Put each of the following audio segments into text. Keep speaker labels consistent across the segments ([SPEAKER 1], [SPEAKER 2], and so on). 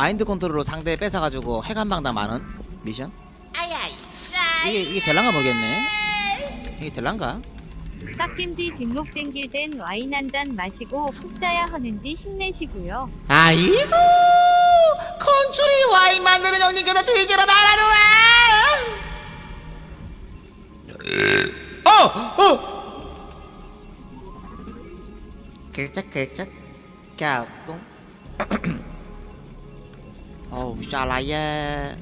[SPEAKER 1] 마인드 컨트롤로 상대 뺏어가지고 핵 한 방당 많은 미션?
[SPEAKER 2] 아야이
[SPEAKER 1] 이게 이게 될란가 모르겠네. 이게 될란가?
[SPEAKER 3] 깎임 뒤 뒷목 땡길 땐 와인 한 잔 마시고 푹 자야 하는디 힘내시고요.
[SPEAKER 1] 아이고 컨츄리 와인 만드는 형님께서 뒤지러 말하노라. 어 어. 글쩍 글쩍 갸똥. 샤라야.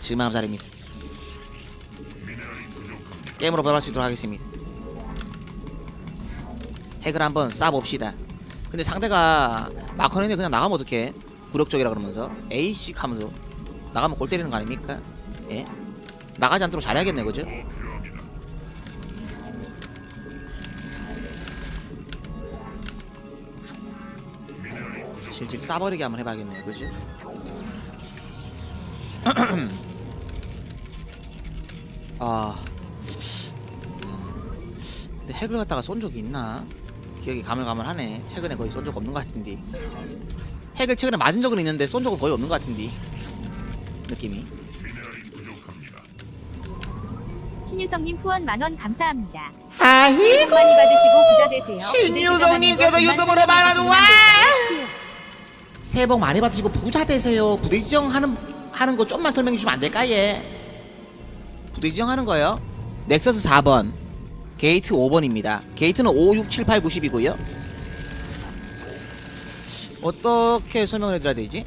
[SPEAKER 1] 지금 암살입니다. 게임으로 변할 수 있도록 하겠습니다. 핵을 한번 쏴봅시다. 근데 상대가 마커네는 그냥 나가면 어떡해? 굴욕적이라 그러면서 에이씨 하면서 나가면 골 때리는 거 아닙니까? 예? 나가지 않도록 잘해야겠네 그죠? 실질 싸버리게 한번 해봐야겠네요 그죠? 아 음, 근데 핵을 갖다가 쏜 적이 있나? 기억이 가물가물하네. 최근에 거의 쏜 적 없는 것 같은데. 핵을 최근에 맞은 적은 있는데 쏜 적은 거의 없는 것 같은데. 느낌이.
[SPEAKER 3] 신유성님 후원 만원 감사합니다.
[SPEAKER 1] 아이고.
[SPEAKER 3] 복 많이 받으시고 부자 되세요.
[SPEAKER 1] 신유성님께서 유튜브로 말하는
[SPEAKER 3] 그만
[SPEAKER 1] 와!
[SPEAKER 3] 해주세요.
[SPEAKER 1] 새해 복 많이 받으시고 부자 되세요. 부대 지정하는 하는 거 좀만 설명해 주시면 안 될까 예? 부대 지정하는 거요. 넥서스 4번, 게이트 5번입니다. 게이트는 5, 6, 7, 8, 90이고요. 어떻게 설명을 해드려야 되지?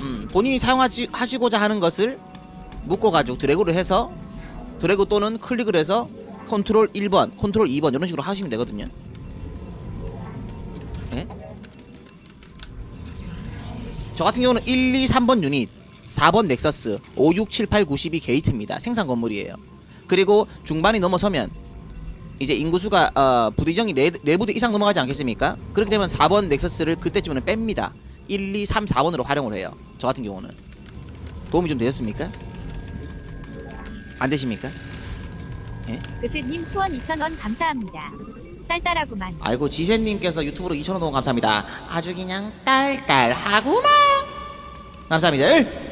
[SPEAKER 1] 음, 본인이 사용하시 하시고자 하는 것을 묶어가지고 드래그를 해서 드래그 또는 클릭을 해서 컨트롤 1번, 컨트롤 2번 이런 식으로 하시면 되거든요. 예? 저 같은 경우는 1, 2, 3번 유닛, 4번 넥서스, 5, 6, 7, 8, 92 게이트입니다. 생산 건물이에요. 그리고 중반이 넘어서면 이제 인구수가 어, 부대정이 네, 네 부대 이상 넘어가지 않겠습니까? 그렇게 되면 4번 넥서스를 그때쯤에는 뺍니다. 1, 2, 3, 4번으로 활용을 해요. 저 같은 경우는 도움이 좀 되셨습니까? 안 되십니까?
[SPEAKER 3] 그스님 후원 2,000원 감사합니다. 딸딸하구만.
[SPEAKER 1] 아이고 지세님께서 유튜브로 2,000원 동원 감사합니다. 아주 그냥 딸딸하구만. 감사합니다. 에이!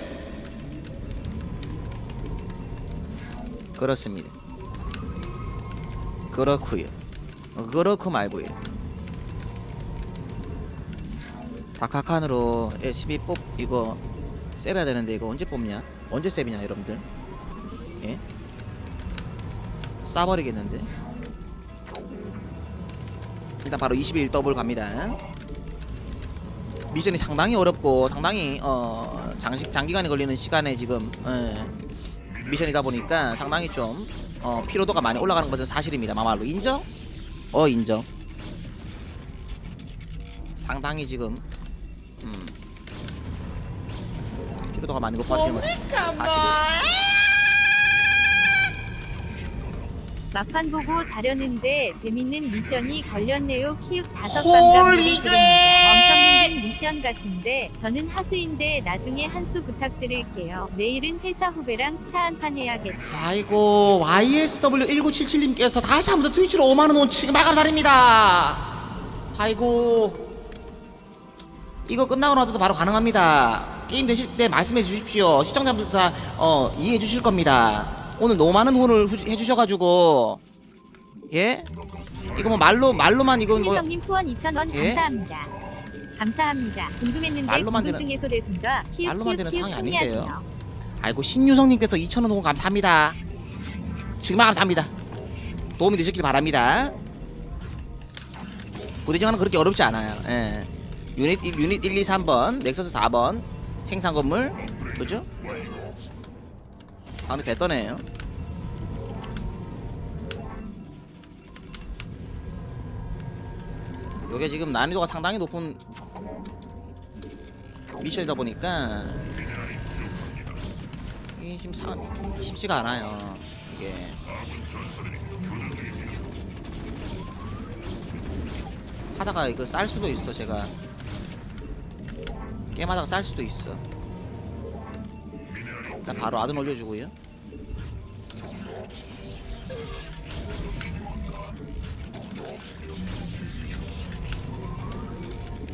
[SPEAKER 1] 그렇습니다. 그렇구요. 그렇고 말고요. 다카칸으로 SB 뽑 이거 세봐야 되는데 이거 언제 뽑냐? 언제 세비냐 여러분들? 예? 싸버리겠는데? 일단 바로 21 더블 갑니다. 미션이 상당히 어렵고 상당히 어 장시, 장기간에 걸리는 시간에 지금 예, 미션이다 보니까 상당히 좀 어, 피로도가 많이 올라가는 것은 사실입니다. 마말로 인정? 어 인정. 상당히 지금 음, 피로도가 많이 높아지는 것은 사실이에요.
[SPEAKER 3] 막판 보고 자려는데 재밌는 미션이 걸렸네요. 키읔 다섯 방감. 엄청 힘든 미션 같은데 저는 하수인데 나중에 한 수 부탁드릴게요. 내일은 회사 후배랑 스타 한판 해야겠다.
[SPEAKER 1] 아이고 YSW1977님께서 다시 한번 더 트위치로 5만원 원 지금 마감살입니다 아이고 이거 끝나고 나서도 바로 가능합니다 게임 되실 때 말씀해 주십시오 시청자분들 다 어, 이해해 주실 겁니다 오늘 너무 많은 후원을 후- 해주셔가지고 예? 이거 뭐 말로 말로만 이건 뭐
[SPEAKER 3] 신유성님 후원 2,000원
[SPEAKER 1] 예?
[SPEAKER 3] 감사합니다. 감사합니다. 궁금했는데
[SPEAKER 1] 말로만 되는-
[SPEAKER 3] 궁금증 해소됐습니다. 키읔
[SPEAKER 1] 말로만
[SPEAKER 3] 키읔
[SPEAKER 1] 되는
[SPEAKER 3] 키읔
[SPEAKER 1] 상황이 아닌데요. 아이고 신유성님께서 2,000원 후원 감사합니다 지금 감사합니다 도움이 되셨길 바랍니다 부대정하는 그렇게 어렵지 않아요 예. 유닛 1, 유닛 1, 2, 3번 넥서스 4번 생산 건물 그죠? 상대 배떠네요 요게 지금 난이도가 상당히 높은 미션이다 보니까 이게 지금 사, 쉽지가 않아요. 이게 하다가 이거 쌀 수도 있어 제가 게임하다가 쌀 수도 있어. 일단 바로 아둔 올려주고요.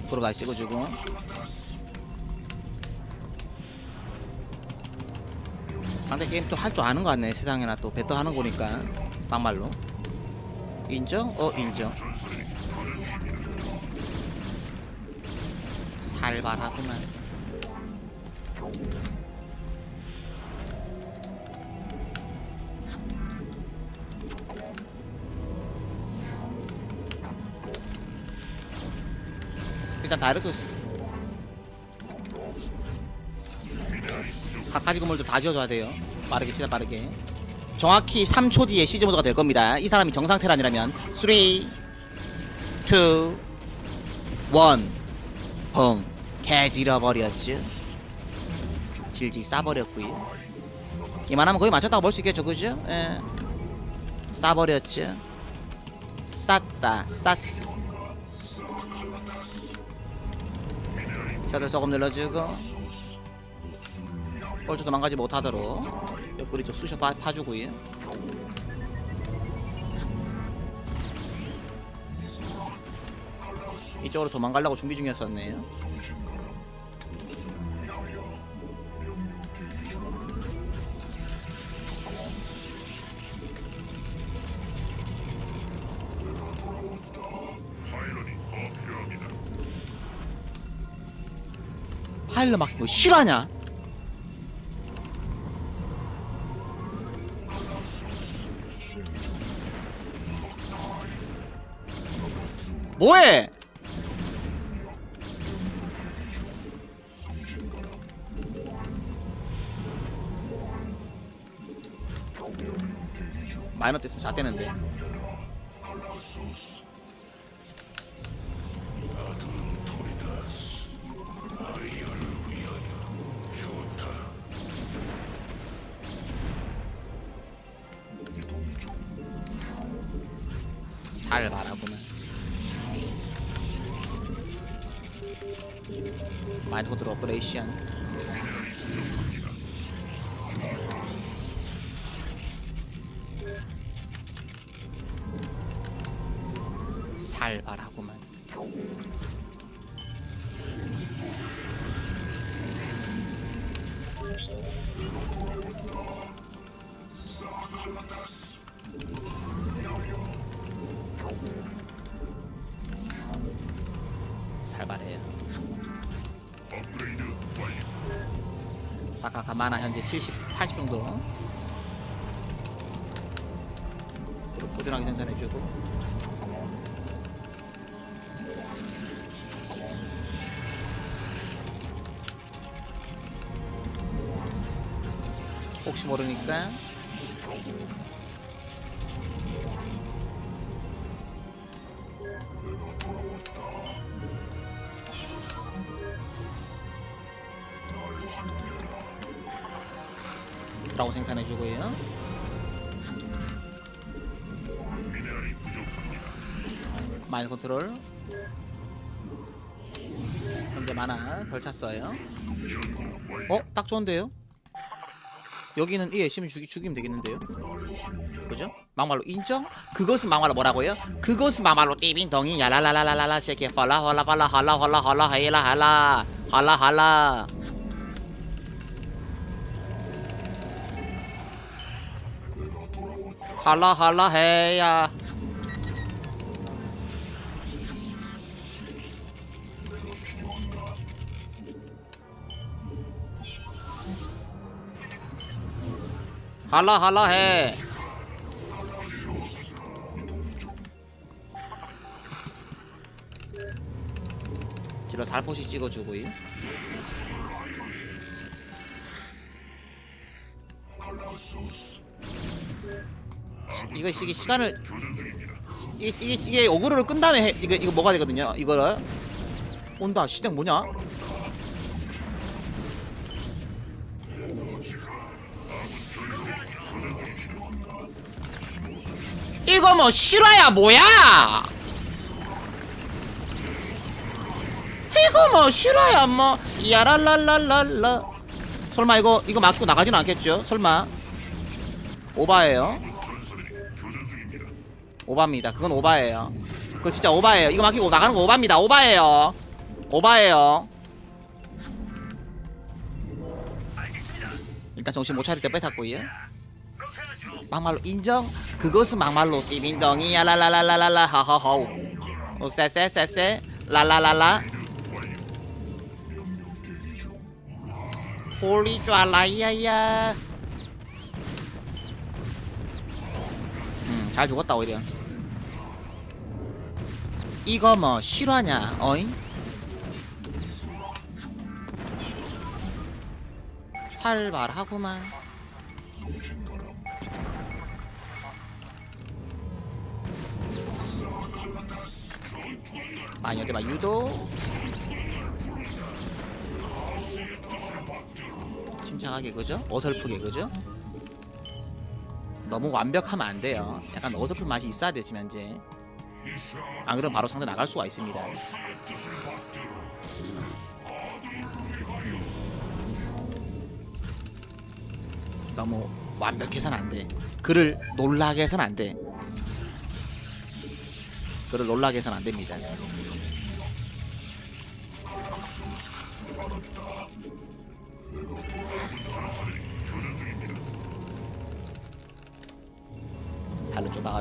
[SPEAKER 1] 도로 다시 찍어주고. 상대 게임 또 할 줄 아는 거 같네 세상에나 또. 배터 하는 거니까 막말로. 인정? 어 인정. 살발하구만. 다이렉트 각가지 건물도 다 지어줘야 돼요. 빠르게 최대 빠르게. 정확히 3초 뒤에 시즈 모드가 될 겁니다. 이 사람이 정상 테란이라면 3 2 1 펑. 개질러버렸죠. 질질 싸버렸고요. 이만하면 거의 맞췄다고 볼 수 있겠죠 그죠? 예. 싸버렸죠. 쌌다 쌌어 혀들 소금 눌러주고 꼴초 도망가지 못하도록 옆구리 쪽 쑤셔 파, 파주고요. 이쪽으로 도망가려고 준비 중이었었네요 막힌 거 실화냐? 뭐해? 마이너 됐으면 잣대는데 살바라구만 마이너 컨트롤 오퍼레이션. 살바라구만 살바래요 아까 마나 현재 70, 80 정도. 꾸준하게 생산해주고. 혹시 모르니까 라고 생산해주고요 마일 컨트롤 현재 만화 덜 찼어요 어? 딱 좋은데요? 여기는 예 시면 죽이, 죽이면 되겠는데요 그죠? 막말로 인정? 그것은 막말로 뭐라고요? 그것은 막말로 띠빙덩이 야라라라라라 쉐케 팔라 헐라 팔라 할라 헐라 헐라 헤라 할라 할라 할라 할라 할라 헤야 할라 할라 해 질러 살포시 찍어주고요 이거 이게 시간을 이게 이게 이게 어그로를 끈 다음에 해, 이거 이거 뭐가 되거든요 이거를. 온다 시댁 뭐냐? 이거 뭐 실화야 뭐야? 이거 뭐 실화야 뭐. 야랄랄랄랄라. 설마 이거 이거 맡고 나가진 않겠죠? 설마. 오바예요 오바입니다. 그건 오바예요. 그거 진짜 오바예요. 이거 맡기고 나가는 거 오바입니다. 오바예요. 오바예요. 일단 정신 못 차릴 때 뺏었고요. 막말로 인정? 그것은 막말로 띠빙덩이야. 라라라라라라. 하하하우. 어, 쎄쎄쎄쎄. 라라라라. 홀리 쫙라이야야. 음잘 죽었다 오히려 이거 뭐 실화냐 어잉? 살발하구만 마녀대마 유도 침착하게 그죠? 어설프게 그죠? 너무 완벽하면 안 돼요 약간 어설픈 맛이 있어야 되지 현재 안 그러면 바로 상대 나갈 수가 있습니다. 너무 완벽해선 안 돼. 그를 놀라게 해선 안 돼. 그를 놀라게 해선 안 됩니다. 발로 좁아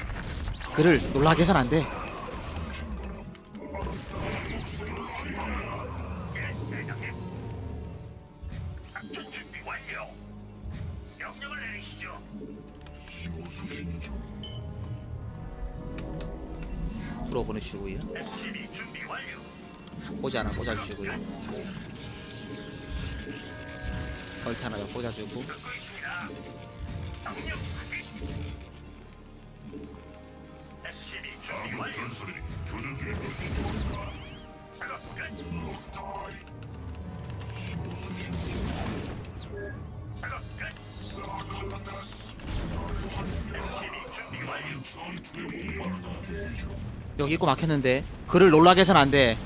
[SPEAKER 1] 그를 놀라게 해선
[SPEAKER 2] 내리시죠.
[SPEAKER 1] 풀어 보내주시고요. 포즈 하나 꽂아주시고요 걸트 하나 더 꽂아주고 여기 있고 막혔는데 그를 놀라게 해선 안돼.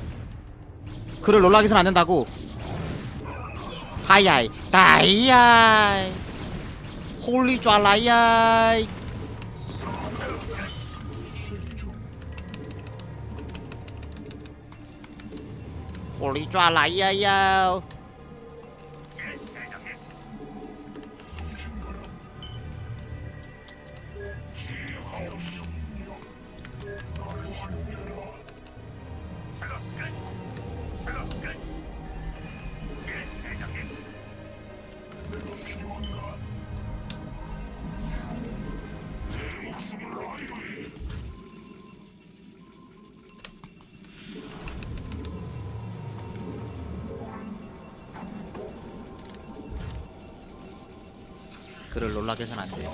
[SPEAKER 1] 그를 놀라게 해선 안 된다고. 하야이 다이야이. 홀리 쫄라야이 홀리 쫄라야야
[SPEAKER 2] 예,
[SPEAKER 1] 놀라게 해선 안돼.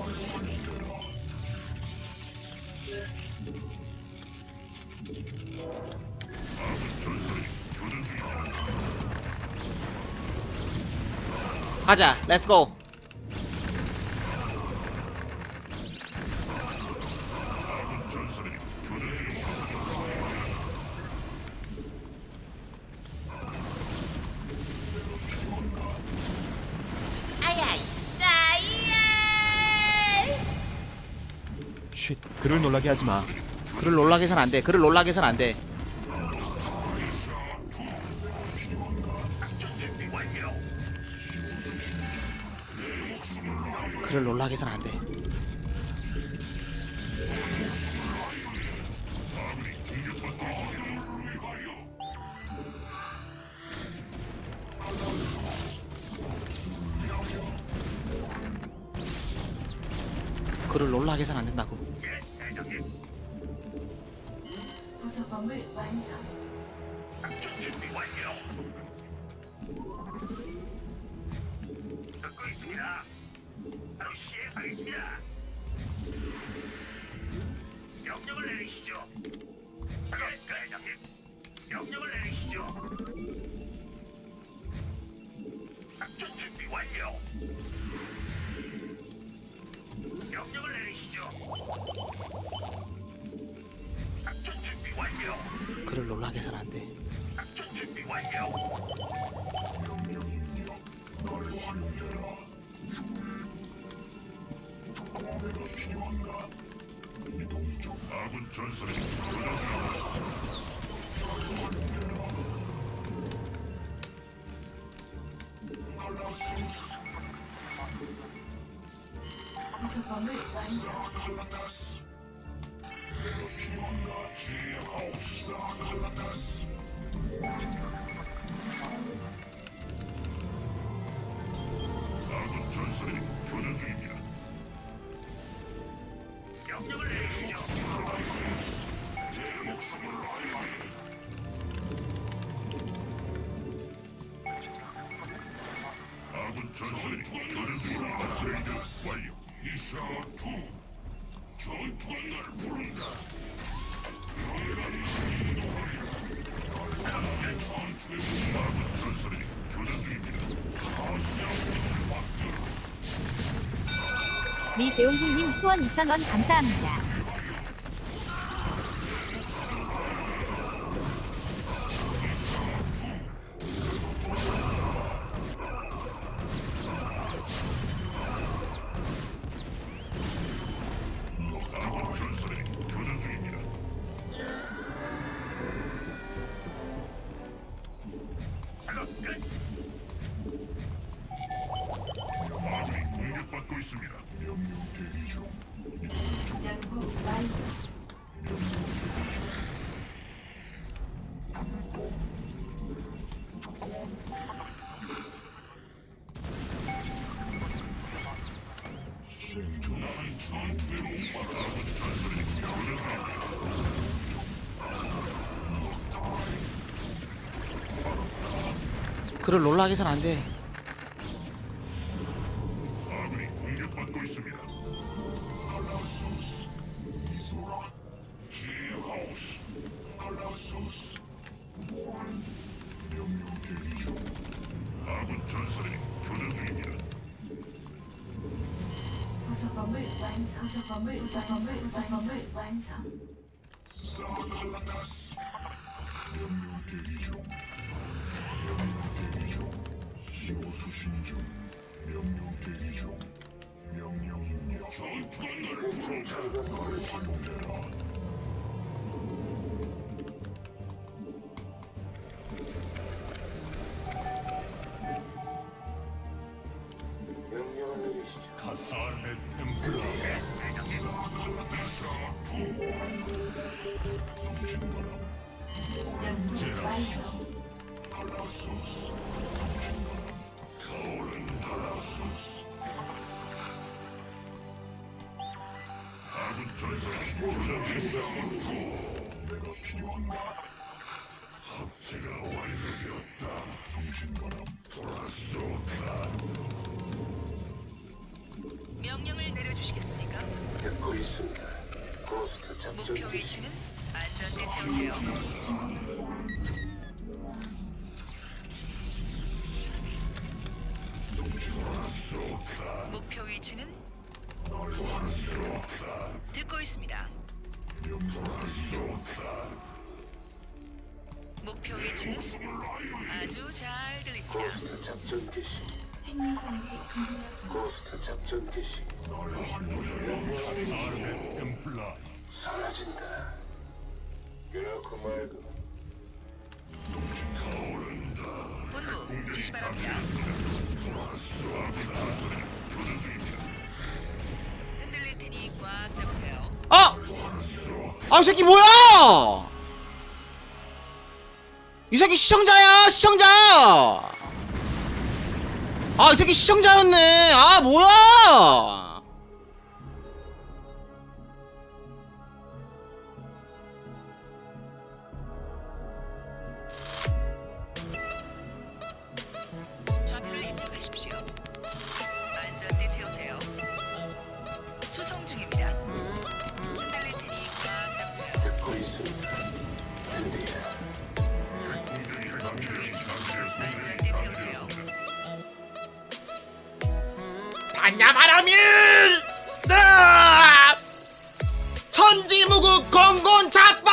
[SPEAKER 1] 가자 렛츠고
[SPEAKER 4] 놀라게 하지 마.
[SPEAKER 1] 그를 놀라게 해선 안 돼 그를 놀라게 해선 안돼
[SPEAKER 2] 준비 완료.
[SPEAKER 1] 그를 놀라게 해선 안 돼 그를 놀라게 해선 안 된다고
[SPEAKER 5] 부속범을 완성.
[SPEAKER 1] 계산 안 돼.
[SPEAKER 2] 네
[SPEAKER 3] 리세용훈님 후원 2,000원 감사합니다.
[SPEAKER 1] 그를 놀라게 해서는 안돼.
[SPEAKER 2] 전투가 날 부른다. 나를 사용해라.
[SPEAKER 6] 주시겠습니까?
[SPEAKER 2] 듣고 있습니다. 고스트 작전
[SPEAKER 6] 목표 위치는 안전대 상태요. 아!
[SPEAKER 1] 아, 이 새끼 뭐야! 이 새끼 시청자야! 시청자! 아, 이 새끼 시청자였네! 아, 뭐야! 야바라밀 아! 천지무국 건곤 잡바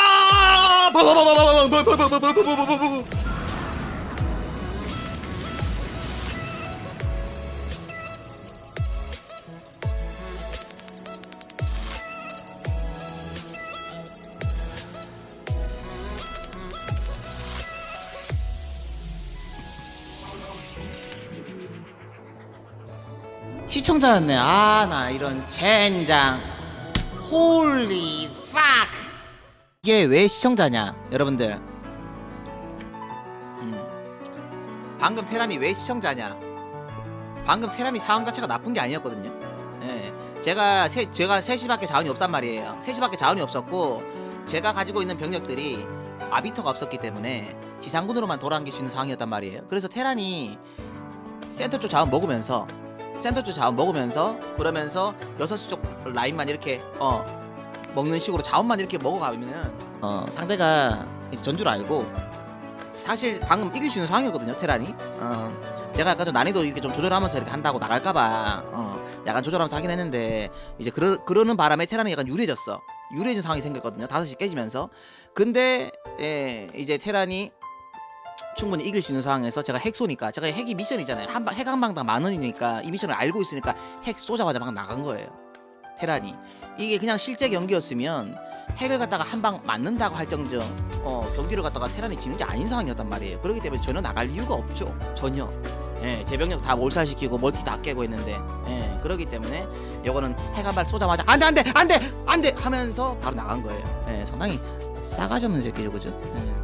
[SPEAKER 1] 시청자였네. 아, 나 이런 젠장. 홀리 팍. 이게 왜 시청자냐, 여러분들? 음. 방금 테란이 왜 시청자냐? 방금 테란이 상황 자체가 나쁜 게 아니었거든요. 예. 제가 세, 제가 3시밖에 자원이 없단 말이에요. 3시밖에 자원이 없었고 제가 가지고 있는 병력들이 아비터가 없었기 때문에 지상군으로만 돌아다닐 수 있는 상황이었단 말이에요. 그래서 테란이 센터 쪽 자원 먹으면서 센터 쪽 자원 먹으면서 그러면서 6시 쪽 라인만 이렇게 어 먹는 식으로 자원만 이렇게 먹어가면은 어 상대가 이제 전주를 알고 사실 방금 이길 수 있는 상황이었거든요 테란이. 어 제가 약간 좀 난이도 이렇게 좀 조절하면서 이렇게 한다고 나갈까봐 어 약간 조절하면서 하긴 했는데 이제 그러, 그러는 바람에 테란이 약간 유리해졌어. 유리해진 상황이 생겼거든요 5시 깨지면서. 근데 예 이제 테란이 충분히 이길 수 있는 상황에서 제가 핵 쏘니까 제가 핵이 미션이잖아요. 한 방 핵 한 방당 만 원이니까 이 미션을 알고 있으니까 핵 쏘자마자 막 나간 거예요. 테란이. 이게 그냥 실제 경기였으면 핵을 갖다가 한 방 맞는다고 할 정정 어, 경기를 갖다가 테란이 지는 게 아닌 상황이었단 말이에요. 그렇기 때문에 전혀 나갈 이유가 없죠. 전혀. 예, 제 병력 다 몰살시키고 멀티 다 깨고 했는데. 예, 그렇기 때문에 요거는 핵한발 쏘자마자 안돼 안돼 안돼 안돼 하면서 바로 나간 거예요. 예, 상당히 싸가지 없는 새끼죠 그죠? 예.